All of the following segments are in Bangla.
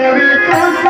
Merry Christmas.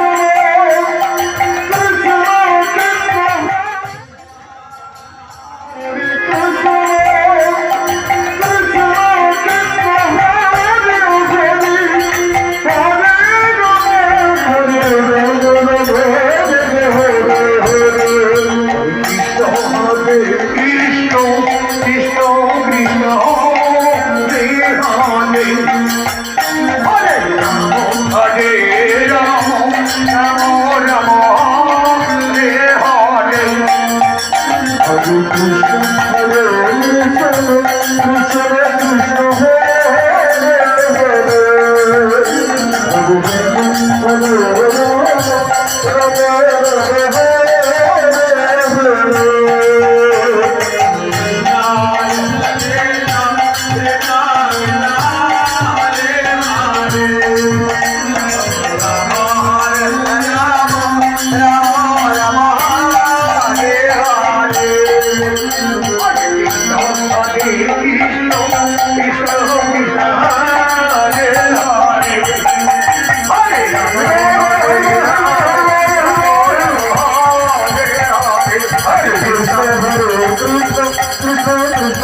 Thank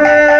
you.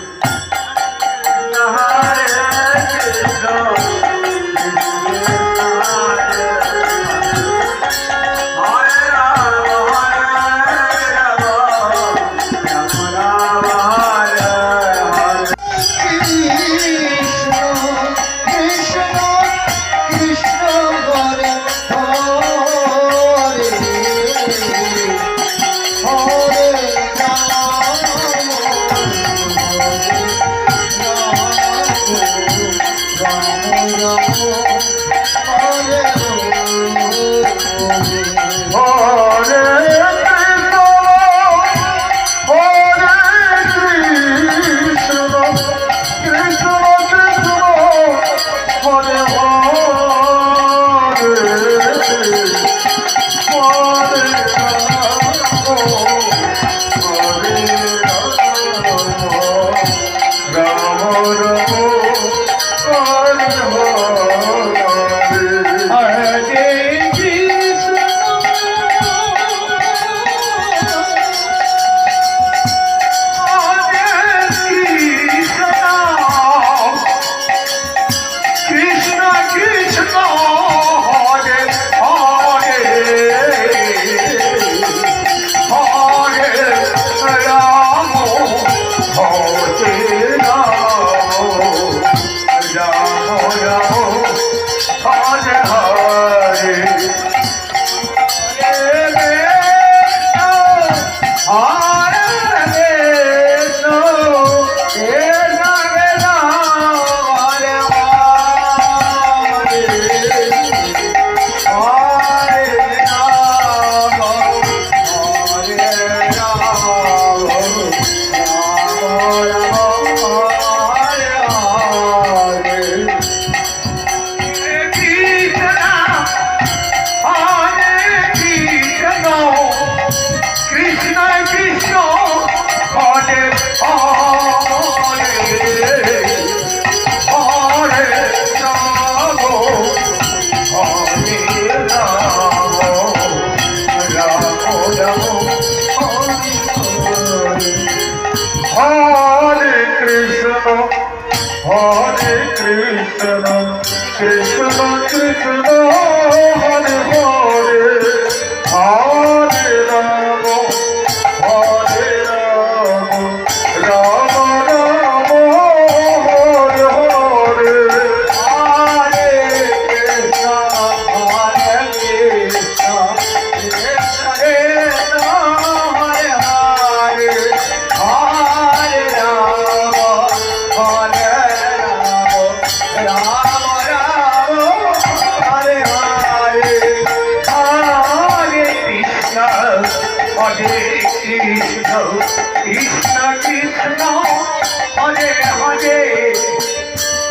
Krishna Krishna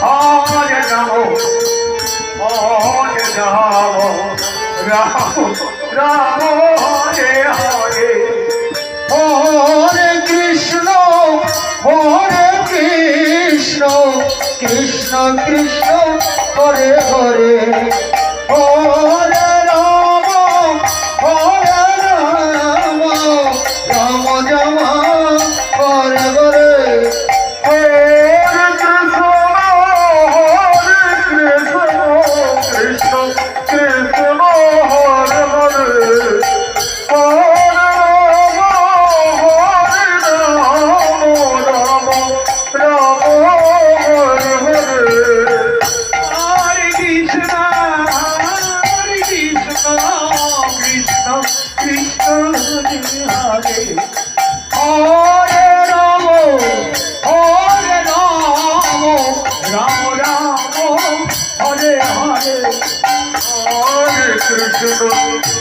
হরে রাম হরে রাম রাম রাম হরে হরে হরে কৃষ্ণ হরে কৃষ্ণ কৃষ্ণ কৃষ্ণ হরে হরে হরে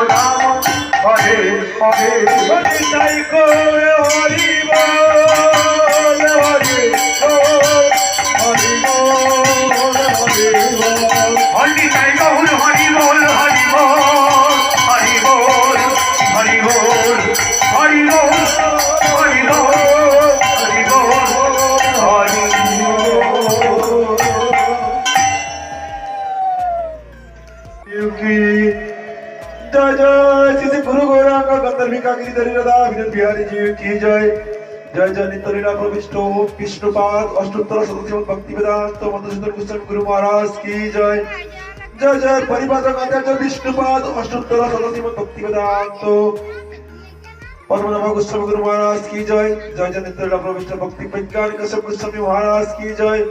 রাম হরে হরে হরে তাই করে হরি বল হরি হরি বল হরি বল হরি তাই গৌর হরি বল হরি বল হরি বল হরি বল হরি বল হরি বল হরি বল হরি বল की জয় জয়। শ্রী গুরু গৌরাঙ্গ গন্ধর্বিকা গিরিধরীরদা বিনোদ বিহারীজি কি জয়। জয় জয় নিত্যলীলা প্রবিষ্ট কৃষ্ণপাদ, অষ্টোত্তর শতজীবন ভক্তি বেদান্ত মধুসূদন গোস্বামী গুরু মহারাজ, কি জয়। জয় জয় পরিপাচক আচার্য বিষ্ণুপাদ, অষ্টোত্তর শতজীবন ভক্তি বেদান্ত পদ্মনাভ গোস্বামী গুরু মহারাজ, কি জয়। জয় জয় নিত্যলীলা প্রবিষ্ট ভক্তি বিজ্ঞান কশ্যপ গোস্বামী মহারাজ, কি জয়।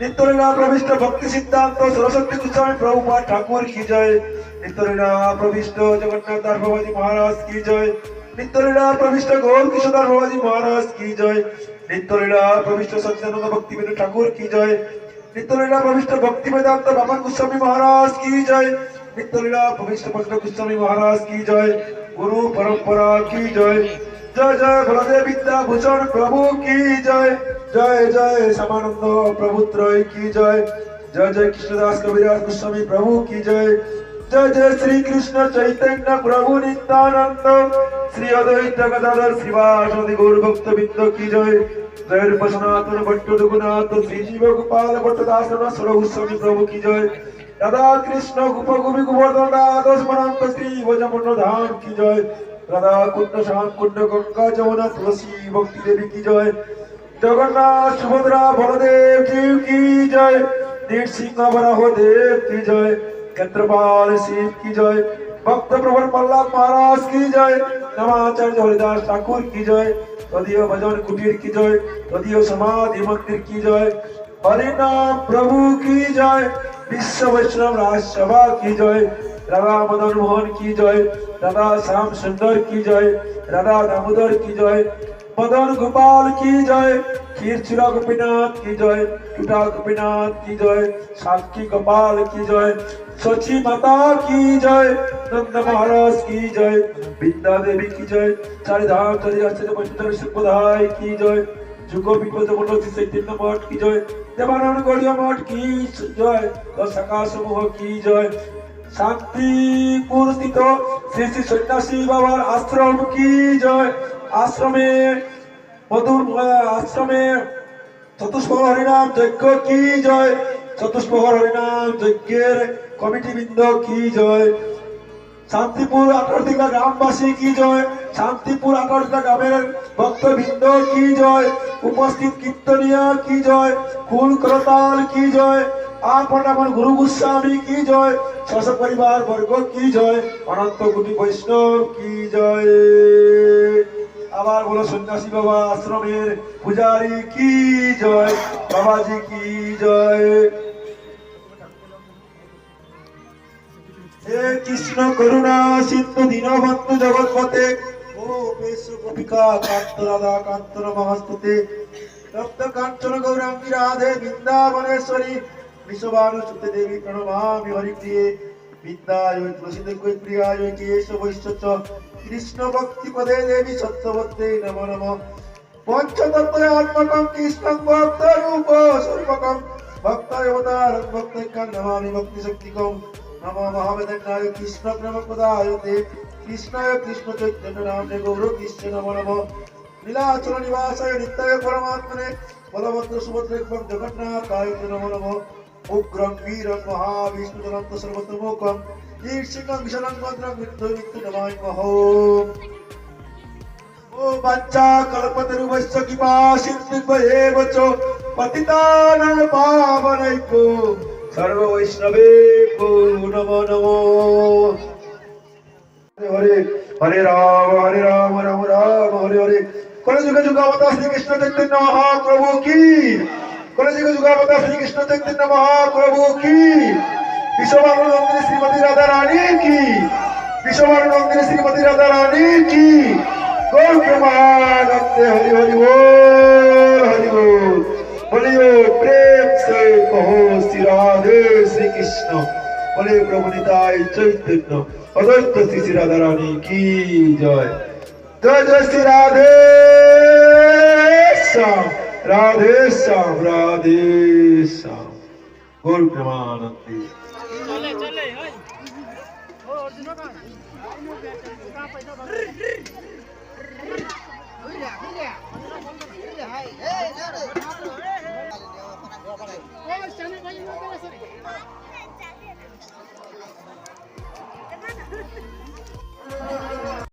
নিত্যলীলা প্রবিষ্ট ভক্তি সিদ্ধান্ত সরস্বতী গোস্বামী প্রভুপাত ঠাকুর কি জয়? নিত্যলীলা প্রবিষ্ট জগন্নাথ দাস বাবাজি মহারাজ জয়? নিত্যলীলা প্রবিষ্ট গৌর কিশোর দাস বাবাজি মহারাজ জয়? নিত্যলীলা প্রবিষ্ট সত্যানন্দ ভক্তি বিনু ঠাকুর কি জয়? নিত্যলীলা প্রবিষ্ট ভক্তি বেদান্ত বামন গোস্বামী মহারাজ কি জয়? নিত্যলীলা প্রবিষ্ট ভক্ত গোস্বামী মহারাজ কি জয়? গুরু পরম্পরা কি জয়? জয় জয় ভোলাদেব বিদ্যা ভূষণ প্রভু, কি জয়? জয় জয় শ্যামানন্দ প্রভুত্রয় কি জয়? জয় জয় কৃষ্ণদাস কবিরাজ গোস্বামী প্রভু, কি জয়? জয় জয় শ্রীকৃষ্ণ চৈতন্য প্রভু নিত্যানন্দ, শ্রী অদ্বৈত গদাধর শ্রীবাসদি গৌরভক্ত ভক্তবৃন্দ কি জয়? জয় উপাসনাথন ভট্ট রঘুনাথ শ্রী জীব গোপাল ভট্টদাস সর গোস্বামী প্রভু, কি জয়? রাধা কৃষ্ণ গোপ গোবি গোবর্ধন দাদ মনান্ত শ্রী ভজমন্ড ধান কি জয়? রাধা কুণ্ড শ্যাম কুণ্ড গঙ্গা যমুনা তুলসী ভক্তি দেবী কি জয় জগন্নাথ সুভদ্রা বলদেব দেব কি জয় দীপ সিংহ বরাহ দেব কি জয় কেন্দ্রপাল শিব কি জয় ভক্ত প্রবল মল্লাদ মহারাজ কি জয় রামাচার্য হরিদাস ঠাকুর কি জয় তদীয় ভজন কুটির কি জয় তদীয় সমাধি মন্দির কি জয় হরিনাম প্রভু কি জয় বিশ্ব বৈষ্ণব রাজসভা কি জয় রাধা মদন মোহন কি জয় রাধা শ্যাম সুন্দর কি জয় রাধা দামোদর কি জয় মদন গোপাল কি জয় ক্ষীরচুর গোপীনাথ কি জয় টুটা গোপীনাথ কি জয় সাক্ষী গোপাল কি জয় শচী মাতা কি জয় নন্দ মহারাজ কি জয় বিদ্যা দেবী কি জয় চারিধাম চারি আশ্চর্য বৈষ্ণব সুবোধায় কি জয় যুগ বিপদ মূল চৈতন্য মঠ কি জয় দেবানন্দ গড়িয়া মঠ কি জয় দশাকা সমূহ কি জয় শান্তিপুর স্থিত শ্রী শ্রী সন্ন্যাসী বাবার আশ্রম কি জয়? আশ্রমে মধুর আশ্রমে চতুষ্পহ হরিনাম যজ্ঞ কি জয়? চতুষ্পহ হরিনাম যজ্ঞের কমিটি বৃন্দ কি জয়? শান্তিপুর আঠারোটিকা গ্রামবাসী কি জয়? শান্তিপুর আঠারোটিকা গ্রামের ভক্তবৃন্দ কি জয়? উপস্থিত কীর্তনিয়া কি জয়? কুল করতাল কি জয়? আপন আমার গুরু গোস্বামী কি জয়? শশ পরিবার বর্গ কি জয়? অনন্ত কোটি বৈষ্ণব, কি জয়? আবার বলো সন্ন্যাসী বাবা, আশ্রমের পূজারী, কি জয়? বাবাজি, কি জয়? কৃষ্ণ করুণা, সিন্ধু দীনবন্ধু জগৎপতে ও কান্ত কাঞ্চন গৌরাঙ্গী, রাধে বৃন্দাবনেশ্বরী বিশ্ববানু সুতে দেবী প্রণমামি হরিপ্রিয়ে বিদ্যায় প্রসিদ্ধ প্রিয়ায় কেশ বৈশ্বচ কৃষ্ণ ভক্তি পদে দেবী সত্যবত্তে নম নম পঞ্চতত্ত্বাত্মকম কৃষ্ণং ভক্ত রূপ স্বরূপকম ভক্তাবতার ভক্তৈকান নমামি ভক্তি শক্তিকম নম মহাবেদনায় কৃষ্ণ প্রেম পদায়তে কৃষ্ণায় কৃষ্ণ চৈতন্য নামে গৌর কৃষ্ণ নম নম নীলাচল নিবাসায় নিত্যায় পরমাত্মনে বলভদ্র সুভদ্র এবং জগন্নাথায় নম নম উগ্রং বীরং মহাবিষ্ণু জনন্ত সর্বতমোকম ঈর্ষিকং ভীষণং ভদ্রং নমায় মহো ও বাচ্চা কল্পতরুবস্য কৃপা সিন্ধিভ্যেব চ পতিতানাং পাবনৈকো সর্ব বৈষ্ণবে কো নমো নমো। হরে হরে রাম হরে রাম রাম রাম, হরে হরে। কোন যুগে যুগাবতা শ্রীকৃষ্ণ চৈতন্য মহাপ্রভু কি কলেজে যুগাবতা শ্রীকৃষ্ণ চৈতন্য হ্যাঁ, মহাপ্রভু কি? বিশ্বভারত নন্দিনী শ্রীমতী রাধা রানী কি? বিশ্বভারত নন্দিনী শ্রীমতী রাধা রানী কি? গৌর প্রেমানন্দে হরি হরি বল হরি বল। বলিও, প্রেম সে কহো শ্রী রাধে শ্রীকৃষ্ণ। বলে প্রভু নিতাই চৈতন্য অদ্বৈত শ্রী শ্রী রাধা রানী কি জয়? জয় জয় শ্রী রাধে। राधे श्याम राधे श्याम गौर प्रेमानंदी